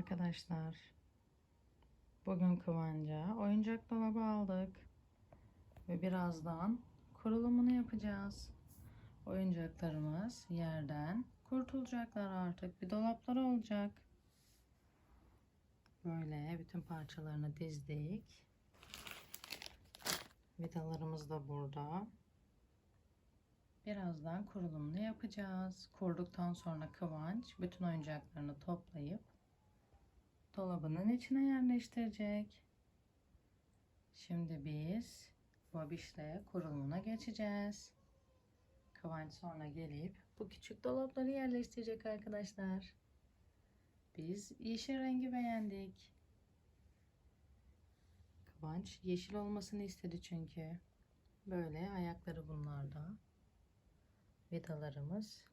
arkadaşlar. Bugün Kıvanç'a oyuncak dolabı aldık. Ve birazdan kurulumunu yapacağız. Oyuncaklarımız yerden kurtulacaklar artık. Bir dolapları olacak. Böyle bütün parçalarını dizdik. Vidalarımız da burada. Birazdan kurulumunu yapacağız. Kurduktan sonra Kıvanç bütün oyuncaklarını toplayıp dolabının içine yerleştirecek. Şimdi biz Babiş'le kurulumuna geçeceğiz. Kıvanç sonra gelip bu küçük dolapları yerleştirecek arkadaşlar. Biz yeşil rengi beğendik. Kıvanç yeşil olmasını istedi çünkü. Böyle ayakları bunlarda vidalarımız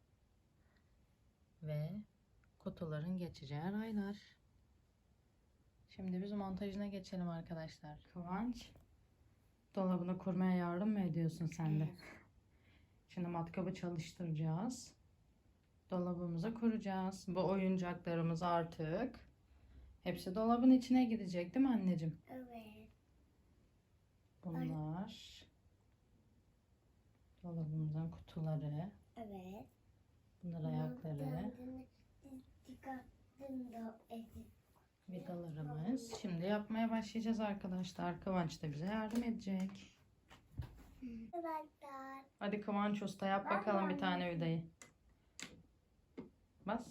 ve kutuların geçeceği raylar. Şimdi biz montajına geçelim arkadaşlar. Kıvanç, dolabını kurmaya yardım mı ediyorsun sen de? Evet. Şimdi matkabı çalıştıracağız. Dolabımıza kuracağız. Bu oyuncaklarımız artık hepsi dolabın içine gidecek değil mi anneciğim? Evet. Bunlar dolabımızın kutuları. Evet. Bunlar ayakları. Çıkarttın da edin. Vidalarımız. Şimdi yapmaya başlayacağız arkadaşlar. Kıvanç da bize yardım edecek. Hadi Kıvanç Usta yap bakalım bir tane vidayı. Bas.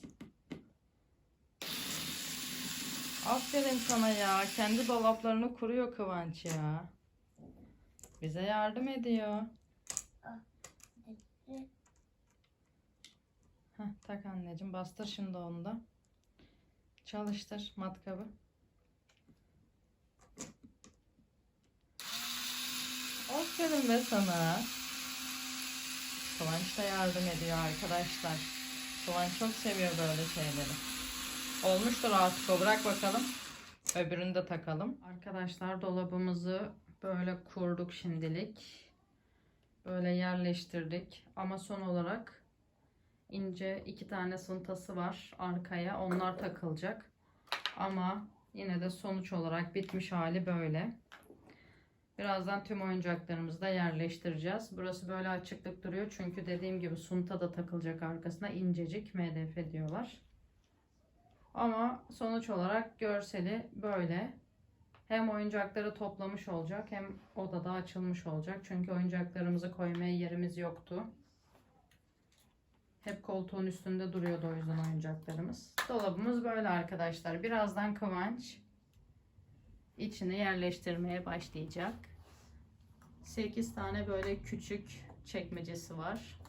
Aferin sana ya. Kendi dolaplarını kuruyor Kıvanç ya. Bize yardım ediyor. Heh, tak anneciğim. Bastır şimdi onu da. Çalıştır matkabı. Aferin be sana. Kıvanç da yardım ediyor arkadaşlar. Kıvanç çok seviyor böyle şeyleri. Olmuştur artık o. Bırak bakalım. Öbürünü de takalım. Arkadaşlar dolabımızı böyle kurduk şimdilik. Böyle yerleştirdik. Ama son olarak ince iki tane sıntası var arkaya. Onlar takılacak. Ama yine de sonuç olarak bitmiş hali böyle. Birazdan tüm oyuncaklarımızı da yerleştireceğiz. Burası böyle açıklık duruyor. Çünkü dediğim gibi sunta da takılacak arkasına. incecik MDF diyorlar. Ama sonuç olarak görseli böyle. Hem oyuncakları toplamış olacak hem odada açılmış olacak. Çünkü oyuncaklarımızı koymaya yerimiz yoktu. Hep koltuğun üstünde duruyordu o yüzden oyuncaklarımız. Dolabımız böyle arkadaşlar. Birazdan Kıvanç içine yerleştirmeye başlayacak. 8 tane böyle küçük çekmecesi var.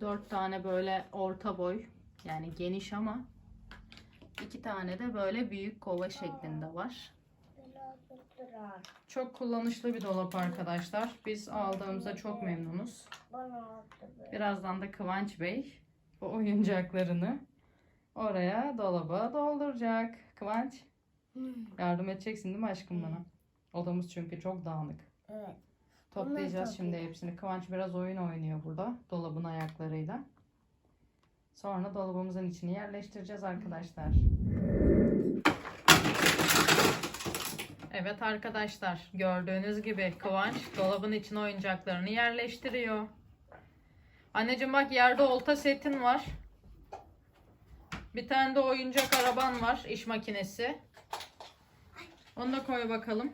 4 tane böyle orta boy yani geniş ama 2 tane de böyle büyük kova şeklinde var. Çok kullanışlı bir dolap arkadaşlar. Biz aldığımızda çok memnunuz. Bana oldu böyle. Birazdan da Kıvanç Bey bu oyuncaklarını oraya dolaba dolduracak. Kıvanç yardım edeceksin değil mi aşkım bana? Odamız çünkü çok dağınık. Evet. Toplayacağız şimdi hepsini. Kıvanç biraz oyun oynuyor burada dolabın ayaklarıyla. Sonra dolabımızın içini yerleştireceğiz arkadaşlar. Evet arkadaşlar gördüğünüz gibi Kıvanç dolabın içine oyuncaklarını yerleştiriyor. Anneciğim bak yerde olta setin var. Bir tane de oyuncak araban var iş makinesi. Onu da koy bakalım.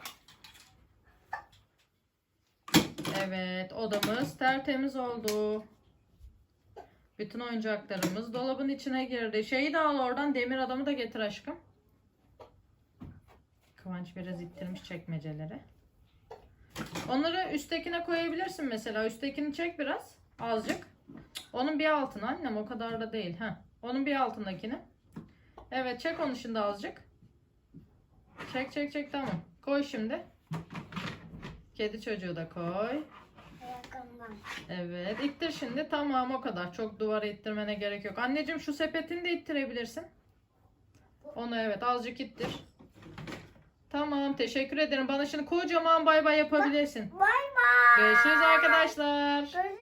Evet odamız tertemiz oldu. Bütün oyuncaklarımız dolabın içine girdi. Şeyi de al oradan demir adamı da getir aşkım. Kıvanç biraz ittirmiş çekmeceleri. Onları üsttekine koyabilirsin mesela. Üsttekini çek biraz. Azıcık. Onun bir altına annem o kadar da değil. Heh. Onun bir altındakini. Evet çek onu şimdi azıcık. Çek çek çek tamam. Koy şimdi. Kedi çocuğu da koy. Evet ittir şimdi tamam o kadar çok duvara ittirmene gerek yok. Anneciğim şu sepetini de ittirebilirsin. Onu evet azıcık ittir. Tamam teşekkür ederim. Bana şimdi kocaman bay bay yapabilirsin. Bay bay. Görüşürüz arkadaşlar. Görüşürüz.